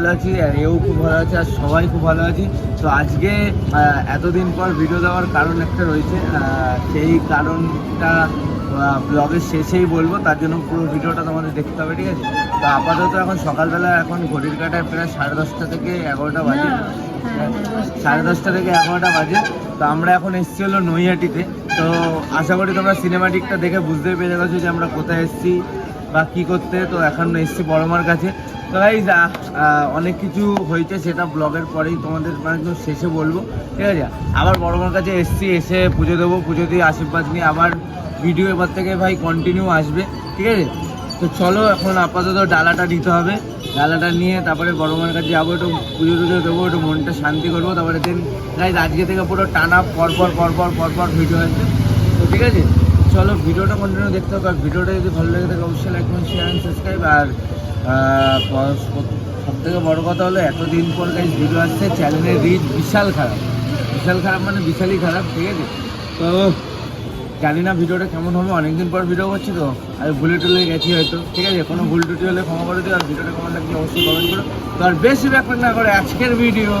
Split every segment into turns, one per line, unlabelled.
ভালো আছি
আর এও খুব ভালো আছে আর সবাই খুব ভালো আছি। তো আজকে এতদিন পর ভিডিও দেওয়ার কারণ একটা রয়েছে সেই কারণটা ব্লগের শেষেই বলব তার জন্য পুরো ভিডিওটা তোমাদের দেখতে হবে ঠিক আছে? তো আপাতত এখন সকালবেলা এখন ঘড়ির কাটায় প্রায় সাড়ে দশটা থেকে এগারোটা বাজে।
হ্যাঁ, হ্যাঁ,
সাড়ে দশটা থেকে এগারোটা বাজে। তো আমরা এখন এসেছি হলো নৈহাটিতে। তো আশা করি তোমরা সিনেমাটিকটা দেখে বুঝতেই পেরে গেছো যে আমরা কোথায় এসেছি বা কী করতে। তো এখন এসেছি বড়মার কাছে। তো অনেক কিছু হয়েছে, সেটা ব্লগের পরেই তোমাদের মানে শেষে বলব, ঠিক আছে? আবার বড়মার কাছে এসেছি, এসে পুজো দেবো, পুজো দিয়ে আশীর্বাদ নিয়ে আবার ভিডিও এবার থেকে ভাই কন্টিনিউ আসবে, ঠিক আছে? তো চলো এখন আপাতত ডালাটা নিতে হবে, ডালাটা নিয়ে তারপরে বড় মায়ের কাছে যাব, একটু পুজো টুজো দেবো, একটু মনটা শান্তি করব, তারপরে দিন গাইজ আজকে থেকে পুরো টানা পরপর পরপর পরপর ভিডিও আসবে তো ঠিক আছে? চলো, ভিডিওটা কন্টিনিউ দেখতে হবে আর ভিডিওটা যদি ভালো লাগে থাকে, অবশ্যই লাইক করুন শেয়ার অ্যান্ড সাবস্ক্রাইব আর সব থেকে বড় কথা হলো এতদিন পর গাইজ ভিডিও আসছে চ্যানেলের রিচ বিশাল খারাপ। বিশাল খারাপ মানে বিশালই খারাপ, ঠিক আছে? তো জানি না ভিডিওটা কেমন হবে, অনেকদিন পর ভিডিও করছি তো, আমি ভুলে টুলে গেছি হয়তো, ঠিক আছে? কোনো ভুল টুটি হলে ক্ষমা করে দিও, আর ভিডিওটা কেমন লাগছে অবশ্যই কমেন্ট করো। তো আর বেশি ব্যাপার না করে আজকের ভিডিও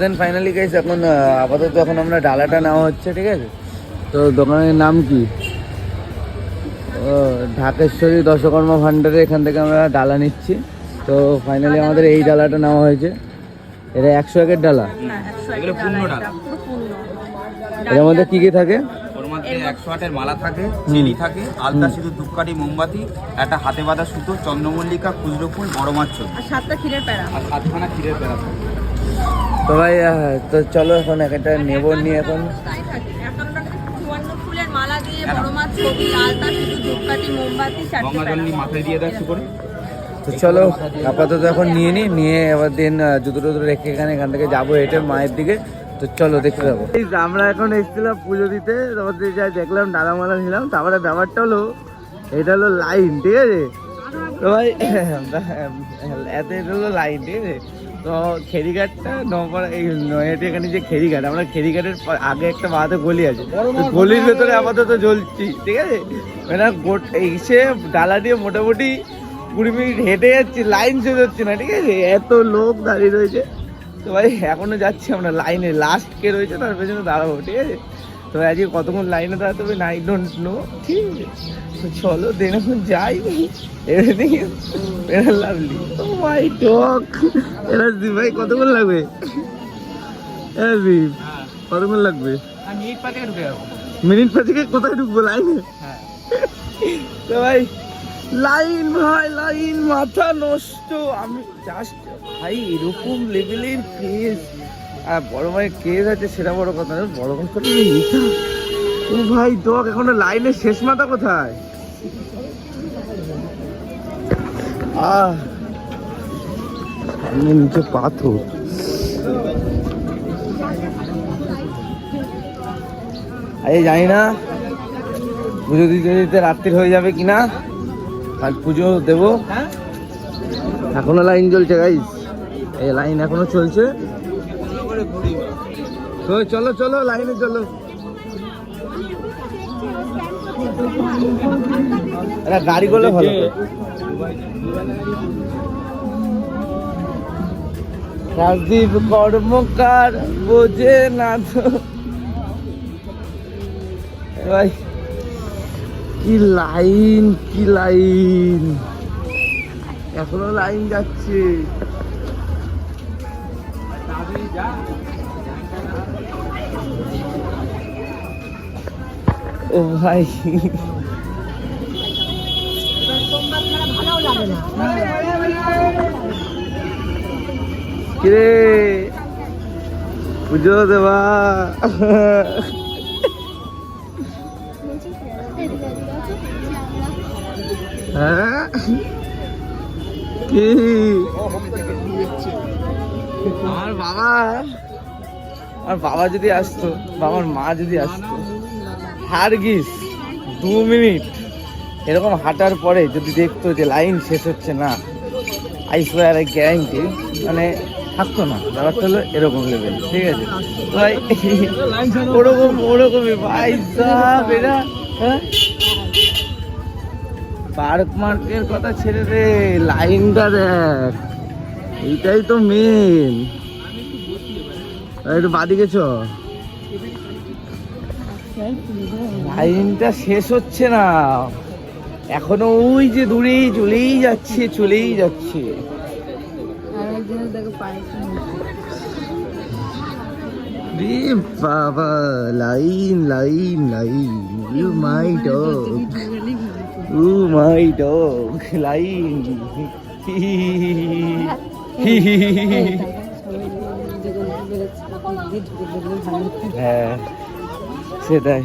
দেন ফাইনালি গাইস এখন আপাতত এখন আমরা ডালাটা নেওয়া হচ্ছে ঠিক আছে? তো দোকানের নাম কি? ও ঢাকেশ্বরী দশকর্মা ভান্ডারে এখান থেকে আমরা ডালা নিচ্ছি। তো ফাইনালি আমাদের এই ডালাটা নেওয়া হয়েছে। এটা একশো একের ডালা?
একশো
এগুলো
ডালা,
ডালা।
এটা পুরো পূর্ণ।
এর মধ্যে কি কি থাকে?
একশো আটের মালা থাকে চিনি থাকে আলতা সিঁদুর ধূপকাঠি মোমবাতি একটা হাতে বাঁধা সুতো চন্দ্রমল্লিকা খুচরো ফুল বড় মাছ
আর সাতটা ক্ষীরের প্যারা।
আর সাতখানা ক্ষীরের থাকে।
তো ভাই তো চলো এখন একটা নেব নিয়ে এখন।
মালা
তো চলো আপাতত এখন নিয়ে নিই নিয়ে এবার দিন জুতো টুতো রেখে এখানে এখান থেকে যাব হেঁটে মায়ের দিকে। তো চলো দেখতে যাব আমরা এখন এসেছিলাম পুজো দিতে তোমাদের যা দেখলাম ডালামালা নিলাম তারপরে ব্যাপারটা হলো এটা হলো লাইন ঠিক আছে? তো ভাই এত এটা হলো লাইন ঠিক আছে? তো খেরিঘাটটা নপাড়া এই নয়াটি এখানে যে খেরিঘাট আমরা খেরিঘাটের আগে একটা বাঁধে গলি আছে। গলির ভেতরে আপাতত জ্বলছি ঠিক আছে? মানে গোট এসে ডালা দিয়ে মোটামুটি কুড়ি মিনিট হেঁটে যাচ্ছি লাইন শেষ হচ্ছে না ঠিক আছে? এত লোক দাঁড়িয়ে রয়েছে। তো ভাই এখনও যাচ্ছি আমরা লাইনে লাস্ট কে রয়েছে তার পেছনে দাঁড়াবো ঠিক আছে? তো আজকে কতক্ষণ লাইনে দাঁড়াতে হবে? নাই ডোন্ট নো ঠিক আছে। তো চলো দেন এখন যাই। Everything is lovely oh my dog এরা দি ভাই কতক্ষণ লাগবে? এরা দি কতক্ষণ লাগবে?
মিনিট পাঁচে ঢুকে যাব।
মিনিট পাঁচেকে কোথায় ঢুকবো লাইনে?
হ্যাঁ।
তো ভাই লাইন ভাই লাইন মাথা নষ্ট। আমি জাস্ট ভাই এরকম লেভেলের কেস আর বড় ভাইয়ের কেস আছে সেটা বড় কথা না বড় কথা হলো ও ভাই দক এখনও লাইনের শেষ মাথা কোথায়? আহ সামনে নিচে পাথর। আরে জানি না পুজো দিতে দিতে রাত্রির হয়ে যাবে কিনা আর পুজো দেবো। এখনও লাইন চলছে গাইস এই লাইন এখনও চলছে। তো চলো চলো লাইনে চলো। গাড়ি করলে ভালো। রাজদীপ কর্মকার বোঝে না তো। ভাই কি লাইন কি লাইন। এখনও লাইন যাচ্ছে। ও ভাই। কিরে? পুজো দেবা হ্যাঁ? আমার বাবা। আর বাবা যদি আসতো বাবার মা যদি আসতো। হারগিস, দু মিনিট। এরকম হাঁটার পরে যদি দেখতো যে লাইন শেষ হচ্ছে না আই সোয়ার আই গ্যারান্টি মানে থাকতো না। ব্যাপারটা হলো এরকম লেভেল ঠিক আছে? ভাই, ওরকম, ওরকমই, ভাই সাহেব, এরা হ্যাঁ? পার্ক মার্কের কথা ছেড়ে দে, লাইনটা দেখ। এইটাই তো মেন একটু বাদিকে চ। লাইনটা শেষ হচ্ছে না। এখনও ওই যে দূরেই চলেই যাচ্ছে চলেই যাচ্ছে। বাবা line line line. You my dog. Oh my dog line. হ্যাঁ। সেটাই।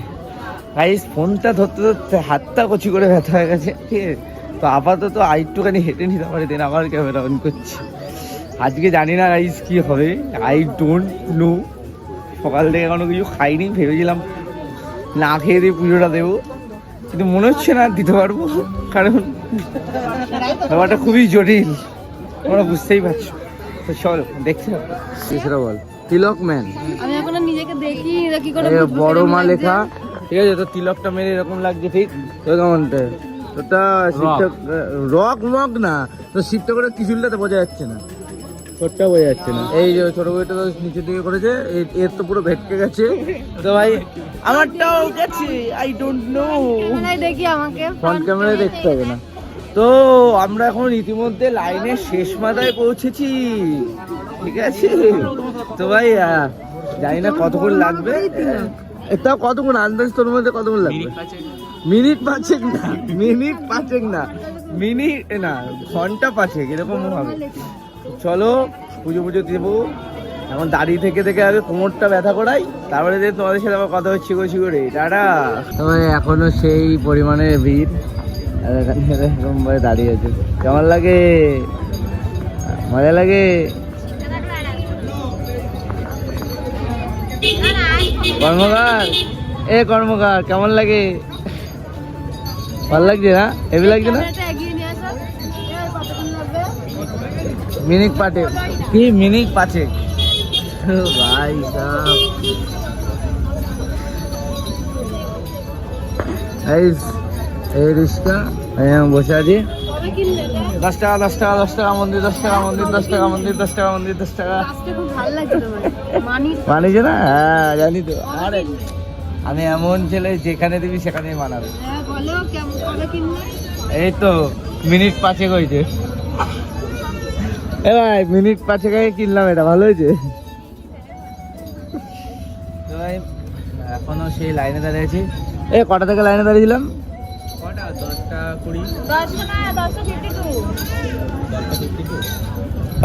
গাইস ফোনটা ধরতে ধরতে হাতটা কচি করে ব্যথা হয়ে গেছে, ঠিক আছে? তো আপাতত আর একটুখানি হেঁটে নিতে পারি দেন আবার ক্যামেরা অন করছি। আজকে জানি না গাইস কি হবে। আই ডোন্ট নো সকাল থেকে এখনও কিছু খাইনি, ভেবেছিলাম না খেয়ে দিয়ে পুজোটা দেবো। কিন্তু মনে হচ্ছে না দিতে পারব, কারণ ব্যাপারটা খুবই জটিল। তোমরা বুঝতেই পারছ। তো চলো, দেখছি। সেটা বল। তিলক ম্যান।
আমি এখনও নিজেকে দেখি কি করে
বড় মা লেখা ঠিক আছে তো তিলকটা মেরে এরকম লাগছে ঠিক? তো কেমনটা ওটা শিবটা রক মক না। তো শিবটা করে কিছুলটাতে বোঝা যাচ্ছে না। ছোটটা বোঝা যাচ্ছে না। এই যে ছোট বইটা তো নিচের দিকে করেছে এর তো পুরো ভেটকে গেছে। তো ভাই আমারটাও গেছে আই ডোন্ট নো
দেখি আমাকে।
ফ্রন্ট ক্যামেরায় দেখতে হবে না। তো আমরা এখন ইতিমধ্যে লাইনের শেষ মাথায় পৌঁছেছি। ঠিক আছে? তো ভাই জানি না কতক্ষণ লাগবে। এটা কতক্ষণ? আন্দাজ তোর মধ্যে কতক্ষণ লাগবে? মিনিট পাঁচেক। না মিনিট পাঁচেক না। মিনিট না ঘণ্টা পাঁচেক এরকম হবে। চলো পুজো পুজো দেবো। এখন দাঁড়িয়ে থেকে থেকে আগে কোমরটা ব্যথা করাই তারপরে যে তোমাদের সাথে আবার কথা হচ্ছে গো করে টাটা। তবে এখনও সেই পরিমাণে ভিড়। এরকম ভাবে দাঁড়িয়ে আছে। কেমন লাগে? মজা লাগে? কর্মকার? এ কর্মকার কেমন লাগে? ভালো লাগছে না? হেভি লাগছে না? মিনিট পাটে কি মিনিট পাঁচে? ভাই এই রিক্সা আমি বসে আছি? দশ টাকা দশ টাকা দশ টাকা মন্দির দশ টাকা মন্দির দশ টাকা মন্দির দশ টাকা মন্দির দশ টাকা।
মানি
মানিছে না? হ্যাঁ জানি তো। আরে আমি এমন ছেলে যেখানে দিবি সেখানেই মানাবে
হ্যাঁ
এই তো মিনিট পাঁচেক হয়েছে। এ ভাই মিনিট পাঁচেক আগে কিনলাম এটা ভালো হয়েছে। এখনও সেই লাইনে দাঁড়িয়েছি এ কটা থেকে লাইনে দাঁড়িয়েছিলাম? কটা? দশটা কুড়ি।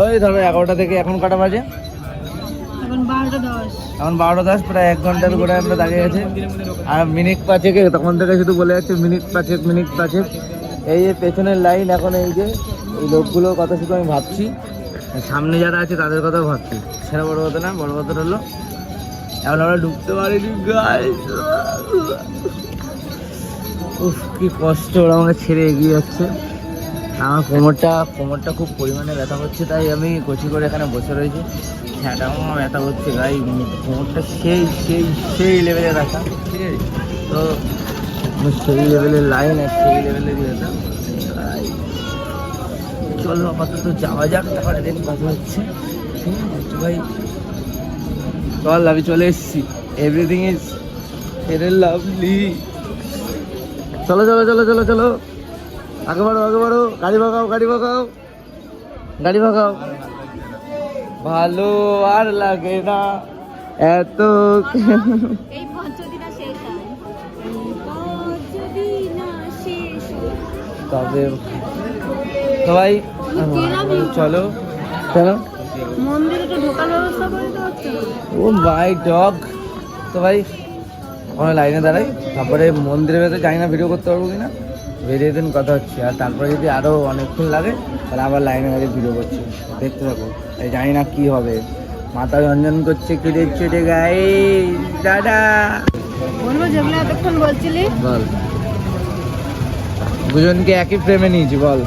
ওই ধরো এগারোটা থেকে এখন কটা বাজে?
এখন বারোটা দশ।
প্রায় এক ঘণ্টার উপরে আমরা দাঁড়িয়ে আছি। আর মিনিট পাঁচেকে তখন থেকে শুধু বলে যাচ্ছে মিনিট পাঁচেক মিনিট পাঁচেক। এই যে পেছনের লাইন এখন এই যে এই লোকগুলোর কথা শুধু আমি ভাবছি। সামনে যারা আছে তাদের কথাও ভাবছি। সেটা বড় কথা না বড় কথা হলো এখন আমরা ঢুকতে পারিনি। উফ, কি কষ্ট, ওরা আমাকে ছেড়ে এগিয়ে যাচ্ছে। আমার কোমরটা কোমরটা খুব পরিমাণে ব্যথা করছে, তাই আমি কচি করে এখানে বসে রয়েছি। হ্যাঁটাও আমার ব্যথা করছে গাই কোমরটা সেই সেই সেই লেভেলে ব্যথা, ঠিক আছে? তো সেই লেভেলের লাইন আর সেই লেভেলের ব্যথা চলো আপাতত যাওয়া যাক, তারপরে দিন কথা হচ্ছে। ঠিক আছে ভাই, চল, আমি চলে এসেছি। এভরিথিং ইজ ভেরি লাভলি চলো চলো চলো চলো চলো। আগে বাড়ো আগে বাড়ো। গাড়ি ভাগাও গাড়ি ভাগাও। গাড়ি ভাগাও। ভালো আর লাগে না। এত তবে ভাই চলো। চলো।
মন্দিরে ঢোকার ব্যবস্থা করে
ও মাই ডগ। তো ভাই ওখানে লাইনে দাঁড়াই তারপরে মন্দিরের ভেতরে জানি না ভিডিও করতে পারব কিনা। বেরিয়ে দিন কথা হচ্ছে। আর তারপরে যদি আরও অনেকক্ষণ লাগে তাহলে আবার লাইনে দাঁড়িয়ে ভিডিও করছি। দেখতে থাকো। তাই জানি না কী হবে। মাথা রঞ্জন করছে কি দেখছে রে গায়ে দাদা
বলব যেগুলো এতক্ষণ বলছিলি।
বল। দুজনকে একই ফ্রেমে নিয়েছি বল।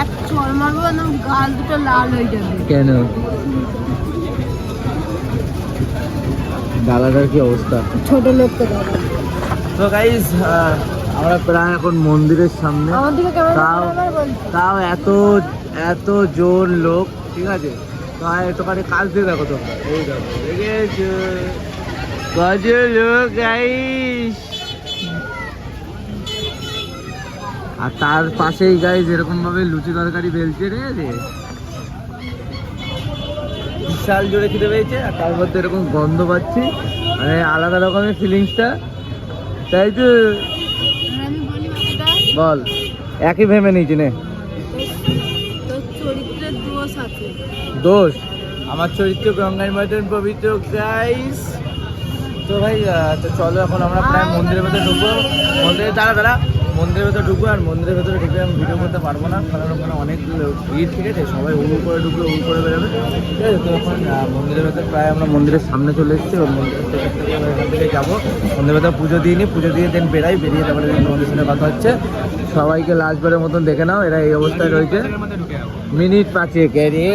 এক চর মারবো গাল দুটো লাল হয়ে যাবে।
কেন? ডালাটার কি অবস্থা?
ছোট লোককে দাদা।
তো গাইস আমরা প্রায় এখন মন্দিরের সামনে। তাও তাও এত এত জোর লোক ঠিক আছে? তো আর একটুখানি কাজ দিয়ে দেখো তো। এই দেখো কত লোক গাইস আর তার পাশেই গাইস এরকম ভাবে লুচি তরকারি বেলছে রে রে বিশাল জোরে খিদে পেয়েছে আর তার মধ্যে এরকম গন্ধ পাচ্ছি। মানে আলাদা রকমের ফিলিংসটা তাই তো
বলি
একই ভেবে নিয়েছি নে।
দোষ
আমার চরিত্র গঙ্গার মতন পবিত্র গাইস তো ভাই তো চলো এখন আমরা প্রায় মন্দিরের মধ্যে ঢুকবো। মন্দিরে দাঁড়া দাঁড়া। মন্দিরের ভেতরে ঢুকবো আর মন্দিরের ভেতরে ঢুকে আমি ভিডিও করতে পারব না, কারণ ওখানে অনেক ভিড়, ঠিক আছে? সবাই উড়ু করে ঢুকবে উড়ু করে বেরোবে, ঠিক আছে? তো এখন মন্দিরের ভেতরে প্রায় আমরা মন্দিরের সামনে চলে এসেছি ওর মন্দিরের থেকে যাব। মন্দিরের ভেতরে পুজো দিয়ে নিই, পুজো দিয়ে দেন বেরাই, বেরিয়ে তারপরে তোমাদের সাথে কথা হচ্ছে। সবাইকে লাস্টবারের মতন দেখে নাও, এরা এই অবস্থায় রয়েছে। মিনিট পাঁচেক রে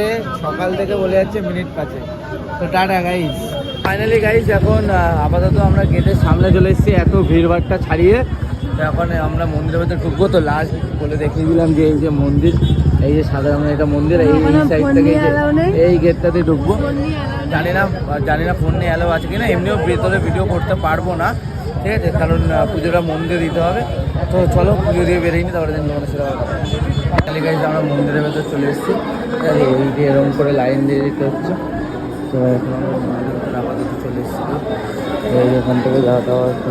সকাল থেকে বলে যাচ্ছে মিনিট পাঁচেক। তো টাটা গাইজ ফাইনালি গাইজ এখন আপাতত আমরা গেটের সামনে চলে এসেছি, এত ভিড়ভাড়টা ছাড়িয়ে। তো এখন আমরা মন্দিরের ভেতরে ঢুকবো তো লাস্ট বলে দেখিয়ে দিলাম যে এই যে মন্দির এই যে সাদা রঙের এটা মন্দির এই
ওখানে
সাইড থেকে এই
নিয়ে
যে- এই গেটটাতে ঢুকবো। জানি না জানি না ফোন নিয়ে অ্যালাউ আছে কিনা এমনিও ভেতরে ভিডিও করতে পারব না। ঠিক আছে কারণ পুজোটা মন্দিরে দিতে হবে। তো চলো পুজো দিয়ে বেরিয়ে নি তারপরে দিন। Finally guys, আমরা মন্দিরের ভেতর চলে এসেছি। এই যে এরকম করে লাইন দিয়ে দিতে হচ্ছে তো এখন আমরা মন্দিরের ভেতরে আপাতত চলে এসেছি। এই এখান থেকে যাওয়া দাওয়া হচ্ছে।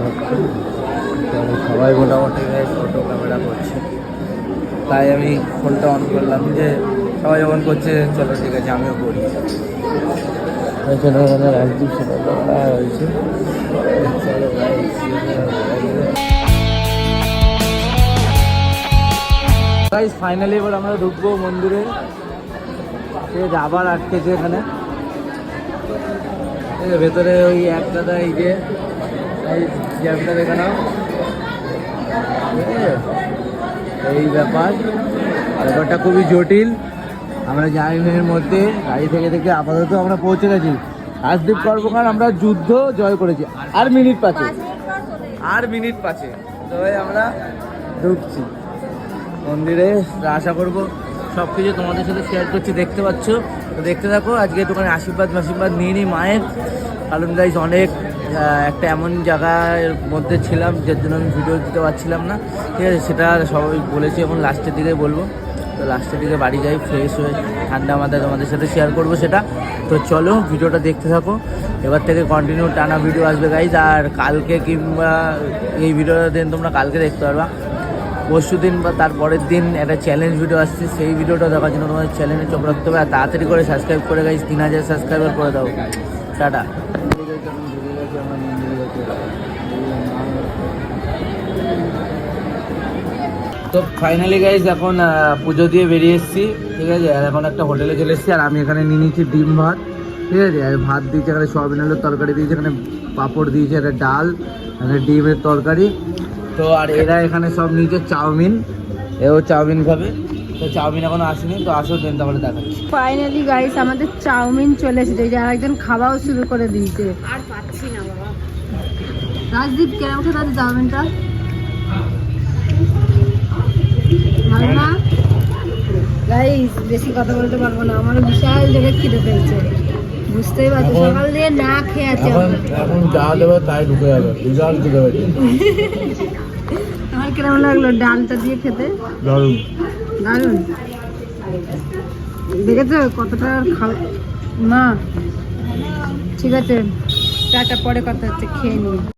সবাই মোটামুটি ফটো ক্যামেরা করছে। তাই আমি ফোনটা অন করলাম যে সবাই যখন করছে, চলো ঠিক আছে, আমিও করি। ফাইনালি এবার আমরা ঢুকবো মন্দিরে। আবার আটকেছে এখানে। ভেতরে ওই এক দাদা এই যে দেখে নাও? এই ব্যাপার, ব্যাপারটা খুবই জটিল। আমরা জার্নির মধ্যে গাড়ি থেকে থেকে আপাতত আমরা পৌঁছে গেছি। রাজদীপ কর্মকার, আমরা যুদ্ধ জয় করেছি। আর মিনিট পাঁচে। আর মিনিট পাঁচে। তবে আমরা ঢুকছি। মন্দিরে আশা করব সব কিছু তোমাদের সাথে শেয়ার করছি। দেখতে পাচ্ছ? তো দেখতে থাকো, আজকে একটুখানি আশীর্বাদ আশীর্বাদ নিয়ে নিই মায়ের। কারণ গাইজ অনেক একটা এমন জায়গার মধ্যে ছিলাম যার জন্য আমি ভিডিও দিতে পারছিলাম না, ঠিক আছে? সেটা সবাই বলেছি এখন লাস্টের দিকে বলব। তো লাস্টের দিকে বাড়ি যাই ফ্রেশ হয়ে ঠান্ডা মাথায় তোমাদের সাথে শেয়ার করব সেটা। তো চলো ভিডিওটা দেখতে থাকো। এবার থেকে কন্টিনিউ টানা ভিডিও আসবে গাইজ আর কালকে কিংবা এই ভিডিওটা দিন তোমরা কালকে দেখতে পারবা। পরশু দিন বা তারপরের দিন একটা চ্যালেঞ্জ ভিডিও আসছে, সেই ভিডিওটা দেখার জন্য তোমাদের চ্যানেলে চোখ রাখতে হবে। আর তাড়াতাড়ি করে সাবস্ক্রাইব করে গাইজ তিন হাজার সাবস্ক্রাইবার করে দাও। টাটা। তো ফাইনালি গাইজ এখন পুজো দিয়ে বেরিয়ে এসেছি ঠিক আছে? আর এখন একটা হোটেলে চলে এসেছি আর আমি এখানে নিয়ে নিচ্ছি ডিম ভাত ঠিক আছে? আর ভাত দিয়েছে এখানে সয়াবিন আলুর তরকারি দিয়েছে এখানে পাঁপড় দিয়েছে একটা ডাল এখানে ডিমের তরকারি। তো আর এরা এখানে সব নিয়েছে চাউমিন এও চাউমিন খাবে। তো চাউমিন এখনও আসেনি তো আসো দেন তাহলে দেখাচ্ছি।
ফাইনালি গাইস আমাদের চাউমিন চলে এসেছে এই যে আরেকজন খাওয়াও শুরু করে দিয়েছে। আর পাচ্ছি না বাবা। রাজদীপ কেমন খেতে আছে চাউমিনটা? বেশি কথা বলতে পারব না। আমার বিশাল জোরে খিদে পেয়েছে। বুঝতেই পারছ সকাল দিয়ে না খেয়ে আছে
এখন যা দেবে তাই ঢুকে যাবে রেজাল্ট ঢুকে যাবে।
আমার কেমন লাগল ডালটা দিয়ে খেতে?
দারুণ।
দারুণ দেখেছ কতটা খাও মা ঠিক আছে টাটা পরে কথা হচ্ছে খেয়ে নিই।